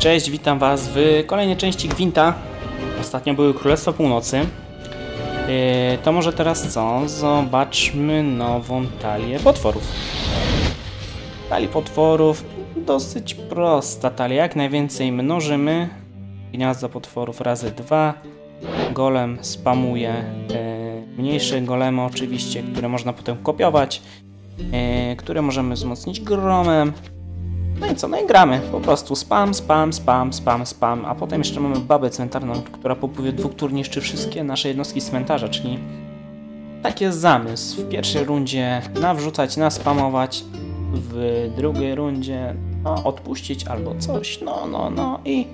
Cześć, witam was w kolejnej części Gwinta. Ostatnio były Królestwa Północy. Yy, to może teraz co? Zobaczmy nową talię potworów. Talii potworów dosyć prosta talia. Jak najwięcej mnożymy. Gniazdo potworów razy dwa. Golem spamuje yy, mniejsze golemy oczywiście, które można potem kopiować. Yy, które możemy wzmocnić gromem. No i co? No i gramy. Po prostu spam, spam, spam, spam, spam. A potem jeszcze mamy babę cmentarną, która po upływie dwóch tur niszczy wszystkie nasze jednostki cmentarza, czyli taki jest zamysł. W pierwszej rundzie nawrzucać, naspamować. W drugiej rundzie no, odpuścić albo coś. No, no, no i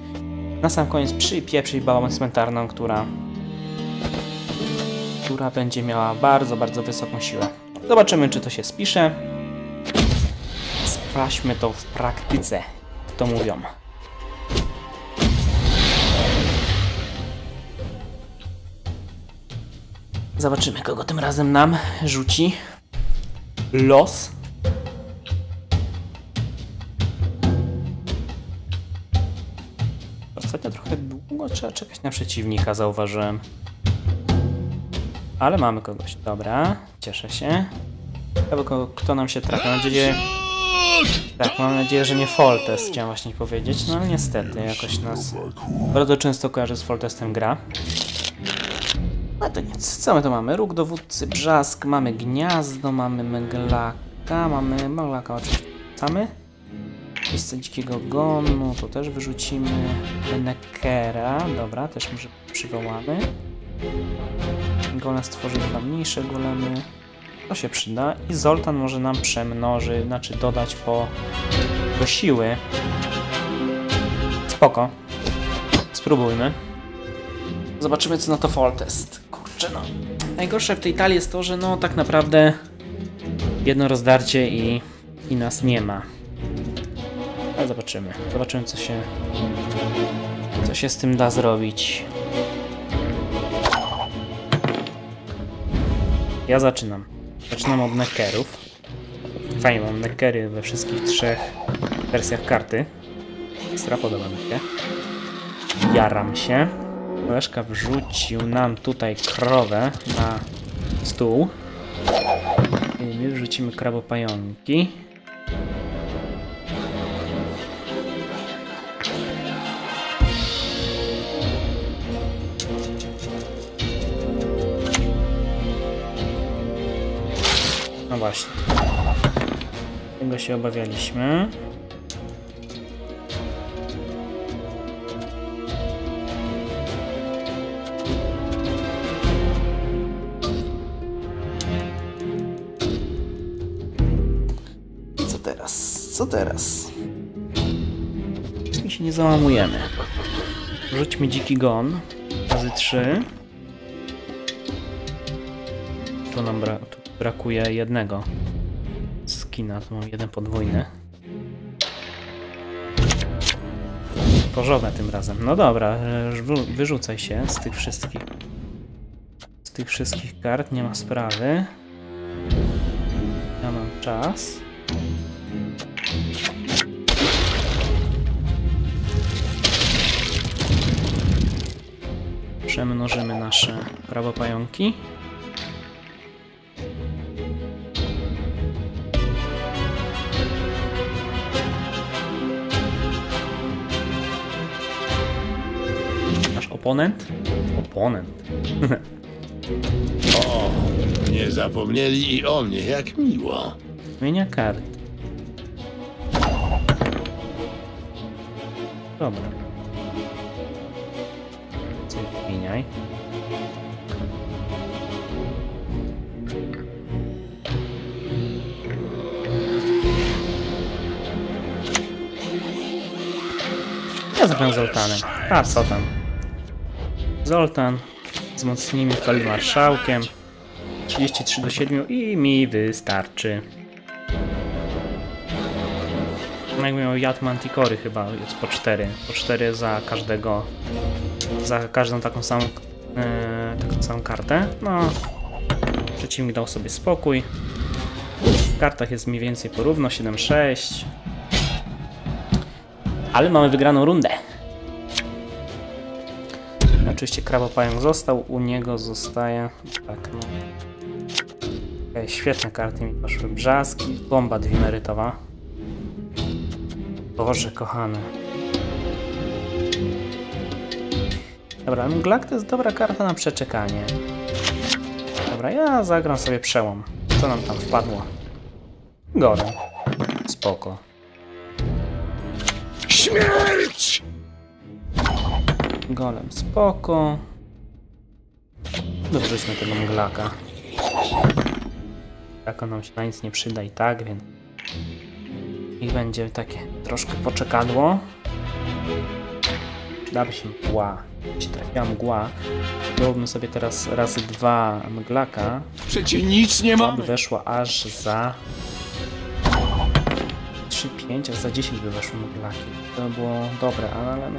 na sam koniec przypieprzyć babę cmentarną, która która będzie miała bardzo, bardzo wysoką siłę. Zobaczymy, czy to się spisze. Sprawdźmy to w praktyce, to mówią. Zobaczymy, kogo tym razem nam rzuci los. Ostatnio trochę długo trzeba czekać na przeciwnika, zauważyłem. Ale mamy kogoś. Dobra, cieszę się. Ciekawe, kto nam się trafi. Mam nadzieję... Tak, mam nadzieję, że nie Foltest, chciałem właśnie powiedzieć, no ale niestety, jakoś nas bardzo często kojarzy z Foltestem gra. No to nic, co my tu mamy? Róg dowódcy, brzask, mamy gniazdo, mamy meglaka, mamy meglaka oczywiście. Miejsce dzikiego gonu, to też wyrzucimy. Nekera, dobra, też może przywołamy. Golem stworzy dwa mniejsze golemy. To się przyda. I Zoltan może nam przemnoży, znaczy dodać po do siły. Spoko. Spróbujmy. Zobaczymy co na to Foltest. Kurczę no. Najgorsze w tej talii jest to, że no tak naprawdę jedno rozdarcie i, i nas nie ma. Ale zobaczymy. Zobaczymy co się co się z tym da zrobić. Ja zaczynam. Zaczynam od neckerów. Fajnie mam neckery we wszystkich trzech wersjach karty. Ekstra podoba mi się. Jaram się. Leszka wrzucił nam tutaj krowę na stół. I my wrzucimy krabopająki. No właśnie. Tego się obawialiśmy. Co teraz? Co teraz? Mi się nie załamujemy. Rzućmy dziki gon. Razy 3. Tu nam bra tu brakuje jednego skina. Tu mam jeden podwójny. Porzowe tym razem. No dobra, e, wyrzucaj się z tych wszystkich. Z tych wszystkich kart, nie ma sprawy. Ja mam czas. Przemnożymy nasze prawopająki. Nasz oponent? Oponent. O, nie zapomnieli i o mnie, jak miło. Zmienia kart. Dobra. Co zmieniaj? Ja zagram Zoltanem. A co tam? Zoltan. Wzmocnijmy feldmarszałkiem. 33 do 7 i mi wystarczy. No Jak miał jad Manticory chyba jest po 4. Po 4 za każdego. Za każdą taką samą e, taką samą kartę. No. Przeciwnik dał sobie spokój. W kartach jest mniej więcej porówno 7-6. Ale mamy wygraną rundę. Oczywiście krabopająk został, u niego zostaje... Tak, no. Okej, świetne karty mi poszły. Brzaski, bomba dwimerytowa. Boże, kochany. Dobra, mglak to jest dobra karta na przeczekanie. Dobra, ja zagram sobie przełom. Co nam tam wpadło? Golem. Spoko. Śmierć! Golem, spoko. Dorzućmy tego mglaka. Tak on nam się na nic nie przyda i tak, więc... I będzie takie troszkę poczekadło. Przydaby się mgła. Jeśli trafiła mgła, byłoby sobie teraz razy dwa mglaka, Przecie nic nie to by mamy. weszło aż za 3, 5, aż za 10 by weszło mglaki. To by było dobre, ale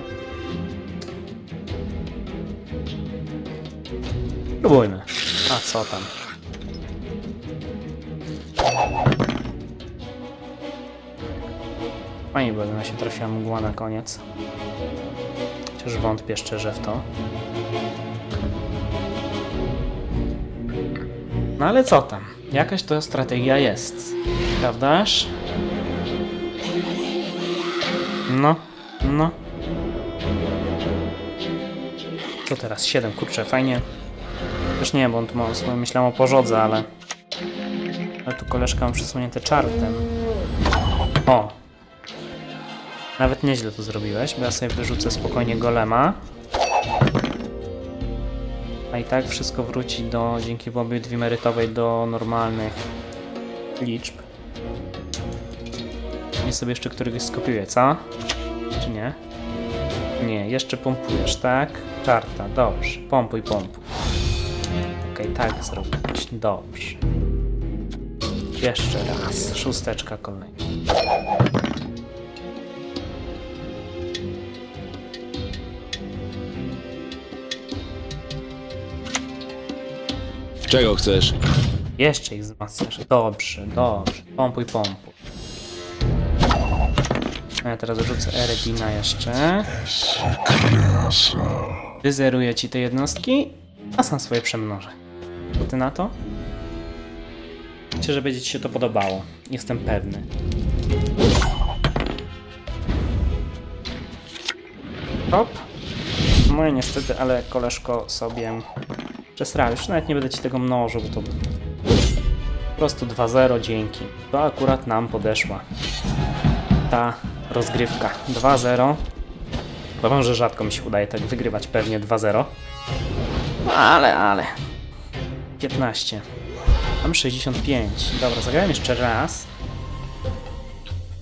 Próbujmy. A co tam? Fajnie by na się trafiła mgła na koniec. Chociaż wątpię szczerze w to. No ale co tam? Jakaś to strategia jest. Prawdaż? No, no. Co teraz? 7, kurczę, fajnie. Też nie, bo on tu ma myślałem o pożodze, ale... Ale tu koleżka mam przesunięte czartem. O! Nawet nieźle to zrobiłeś, bo ja sobie wyrzucę spokojnie golema. A i tak wszystko wróci do, dzięki bomby dwimerytowej do normalnych liczb. Nie sobie jeszcze któregoś skopiuję, co? Czy nie? Nie, jeszcze pompujesz, tak? Czarta, dobrze. Pompuj, pompuj. Tak zrobić. Dobrze. Jeszcze raz. Szósteczka kolejna. Czego chcesz? Jeszcze ich wzmacniasz. Dobrze, dobrze. Pompuj, pompuj. A ja teraz rzucę Eredina jeszcze. Wyzeruję ci te jednostki, a sam swoje przemnożę. Ty na to? Myślę, że będzie ci się to podobało. Jestem pewny. Hop. No i niestety, ale koleżko sobie przesrał. Już nawet nie będę ci tego mnożył, bo to po prostu 2-0, dzięki. To akurat nam podeszła ta rozgrywka. 2-0. Powiem, że rzadko mi się udaje tak wygrywać, pewnie 2-0. No ale, ale. 15. Mam 65. Dobra, zagrałem jeszcze raz.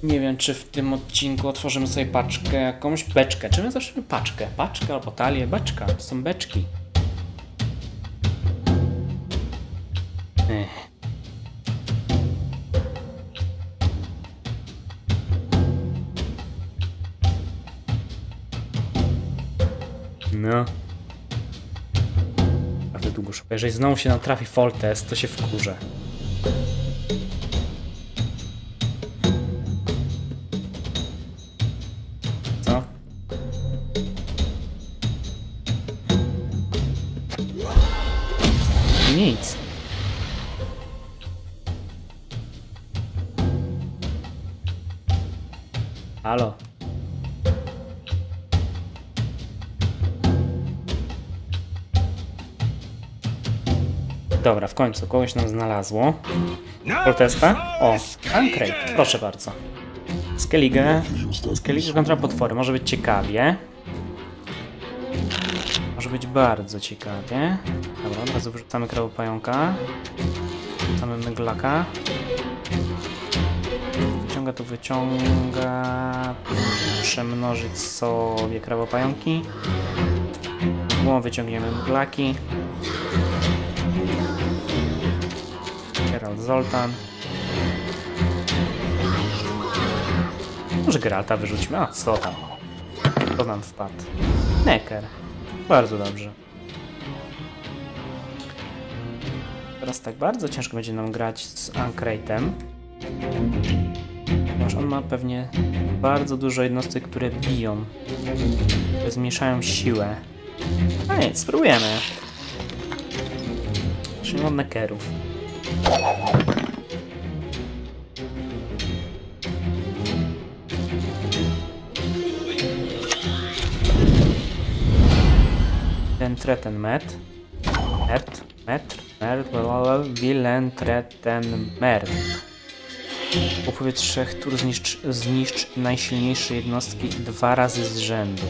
Nie wiem, czy w tym odcinku otworzymy sobie paczkę, jakąś beczkę. Czy my zawsze paczkę? Paczkę albo talię? Beczka. To są beczki. Jeżeli znowu się nam trafi Foltest, to się wkurzę. Co? Nic. Halo. Dobra, w końcu kogoś nam znalazło. Protesta? O, Ancrate, proszę bardzo. Skellige. Skellige kontra potwory, może być ciekawie. Może być bardzo ciekawie. Dobra, od razu wyrzucamy krabopająka. Wrzucamy myglaka. Wyciąga tu wyciąga. Przemnożyć sobie krabopająki. Mgłą wyciągniemy mglaki. Zoltan. Może Geralta wyrzućmy? A co tam? To nam wpadł. Necker. Bardzo dobrze. Teraz tak bardzo ciężko będzie nam grać z Ancrate'em. Ponieważ on ma pewnie bardzo dużo jednostek, które biją. Które zmniejszają siłę. A nic, spróbujemy. Czyli od nekerów. Ten treten met. Met, met, mer, wilen treten mer. W upływie trzech tur zniszcz, zniszcz najsilniejsze jednostki dwa razy z rzędu.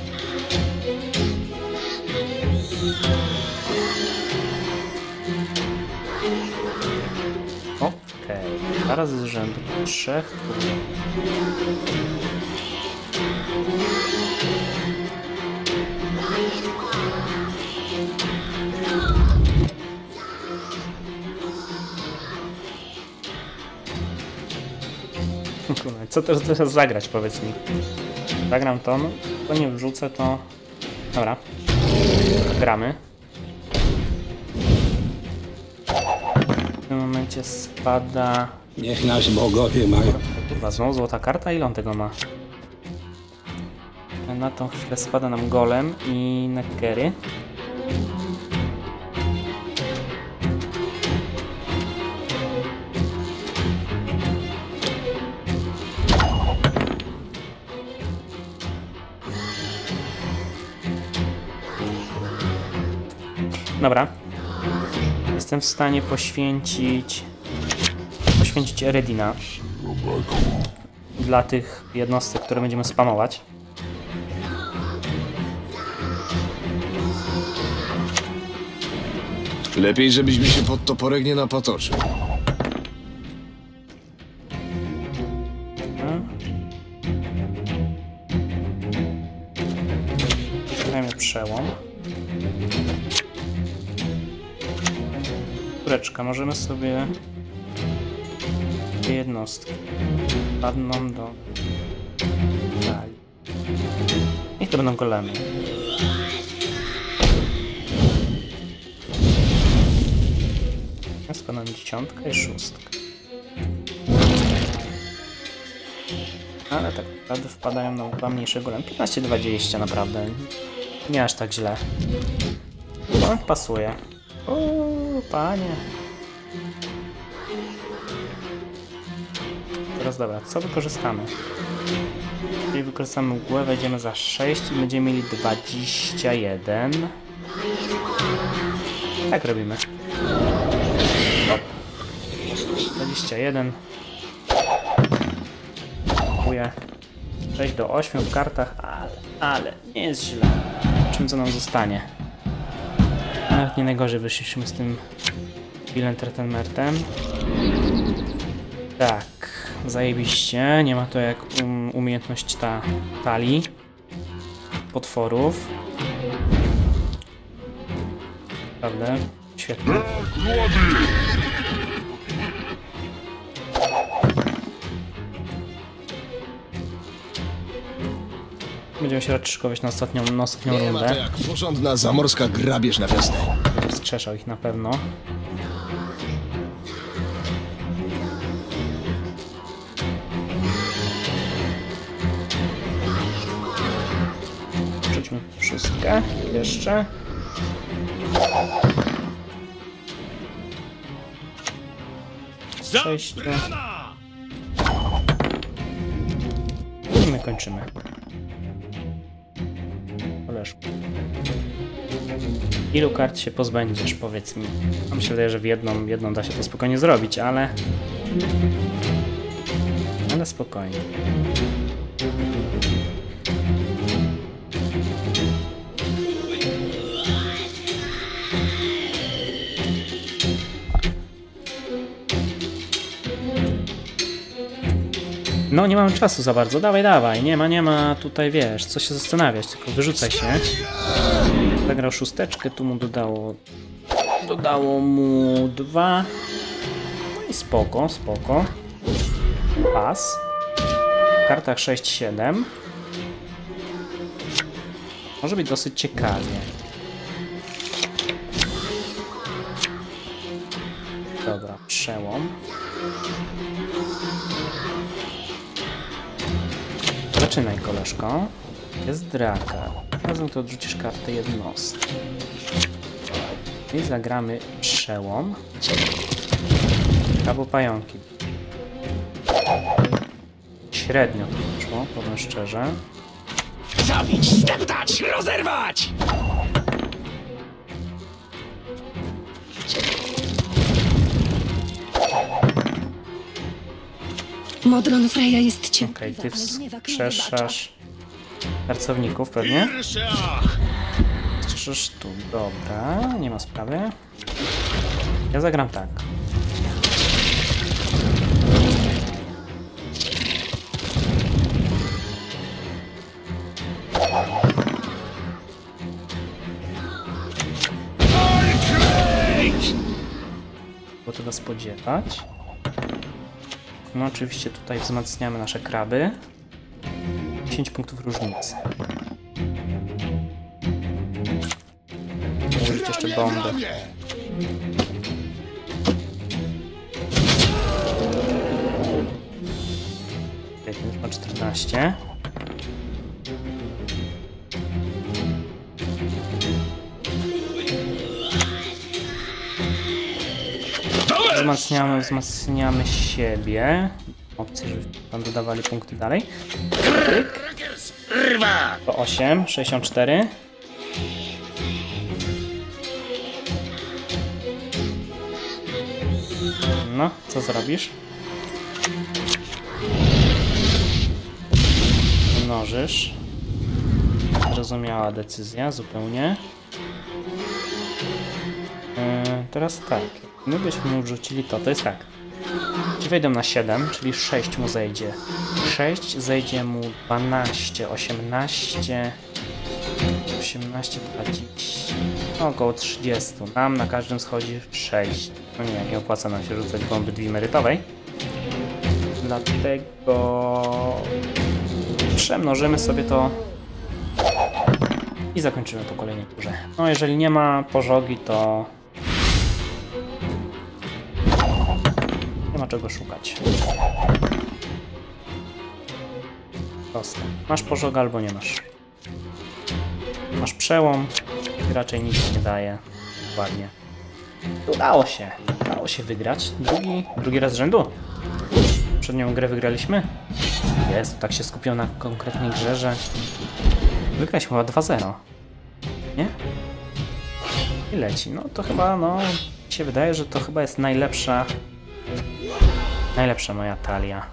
Dwa razy z rzędu trzech Co też teraz zagrać, powiedz mi? Zagram to, no, to nie wrzucę, to... Dobra. Gramy. Tym momencie spada... Niech nasi bogowie mają. Kurwa, znowu złota karta? Ile on tego ma? Na tą chwilę spada nam golem i nekery. Dobra. Jestem w stanie poświęcić poświęcić Eredina dla tych jednostek, które będziemy spamować. Lepiej, żebyśmy się pod toporek nie napatoczył. Możemy sobie jednostki padną do talii. Niech to będą golemy. Spadam dziesiątka i szóstka. Ale tak naprawdę wpadają nam dwa mniejsze golem. 15-20 naprawdę. Nie aż tak źle. No, pasuje. O, panie. Teraz dobra, co wykorzystamy? Jeżeli wykorzystamy mgłę, wejdziemy za 6 i będziemy mieli 21. Tak robimy. Stop. 21. Dziękuję. 6 do 8 w kartach, ale, ale nie jest źle. Czym co nam zostanie? Nawet nie najgorzej wyszliśmy z tym Billem Tretenmertem. Tak, zajebiście. Nie ma to jak um, umiejętność ta talii potworów. Prawda? Świetnie. Będziemy się raczej szykować na ostatnią, na ostatnią rundę. jak porządna zamorska grabież na wiosnę. Ich na pewno. Szóstkę. Jeszcze. Sześć. I my kończymy. Koleżku. Ilu kart się pozbędziesz, powiedz mi? Mi się wydaje, że w jedną, jedną da się to spokojnie zrobić, ale... Ale spokojnie. No, nie mam czasu za bardzo. Dawaj, dawaj. Nie ma, nie ma tutaj, wiesz, co się zastanawiać, tylko wyrzucaj się. Zagrał szósteczkę, tu mu dodało... Dodało mu dwa. No i spoko, spoko. Pas. W kartach 6-7. Może być dosyć ciekawie. Dobra, przełom. Zaczynaj, koleżko. Jest draka. Razem to odrzucisz kartę jednostki. I zagramy przełom. Albo pająki. Średnio to wyszło, powiem szczerze. Zabić, zdeptać, rozerwać! Modron Freya jest cię. Okej, ty wskrzeszasz pracowników pewnie. Czyż tu, dobra, nie ma sprawy. Ja zagram tak. Było tego spodziewać. No oczywiście tutaj wzmacniamy nasze kraby. 10 punktów różnicy. Użyć jeszcze bombę. Ma 14. Wzmacniamy, wzmacniamy siebie. Opcje, żeby tam dodawali punkty dalej. Po 8, 64. No, co zrobisz? Mnożysz. Zrozumiała decyzja, zupełnie. Yy, teraz tak. My byśmy mu to. To jest tak. Ci wejdą na 7, czyli 6 mu zejdzie. 6 zejdzie mu 12, 18, 18, 20, no około 30. Nam na każdym schodzi 6. No nie, nie opłaca nam się rzucać bomby dwimerytowej. Dlatego przemnożymy sobie to i zakończymy po kolejnej turze. No jeżeli nie ma pożogi, to ma czego szukać. Proste. Masz pożogę albo nie masz. Masz przełom i raczej nic nie daje. Ładnie. Udało się. Udało się wygrać. Drugi, drugi raz z rzędu. Przednią grę wygraliśmy. Jest, tak się skupiał na konkretnej grze, że wygraliśmy chyba 2-0. Nie? I leci. No to chyba, no, się wydaje, że to chyba jest najlepsza najlepsza moja talia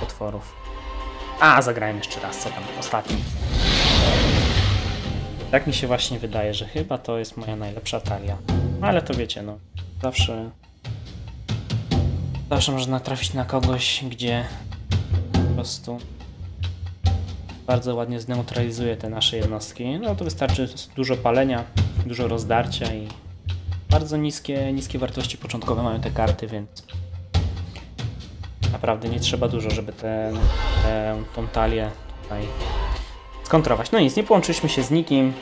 potworów. A, zagrałem jeszcze raz, co tam, ostatni. Tak mi się właśnie wydaje, że chyba to jest moja najlepsza talia. No, ale to wiecie, no, zawsze... Zawsze można trafić na kogoś, gdzie po prostu bardzo ładnie zneutralizuje te nasze jednostki. No to wystarczy dużo palenia, dużo rozdarcia i bardzo niskie, niskie wartości początkowe mają te karty, więc naprawdę nie trzeba dużo, żeby tę tą talię tutaj skontrować. No nic, nie połączyliśmy się z nikim.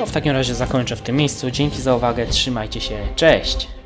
No w takim razie zakończę w tym miejscu. Dzięki za uwagę, trzymajcie się, cześć!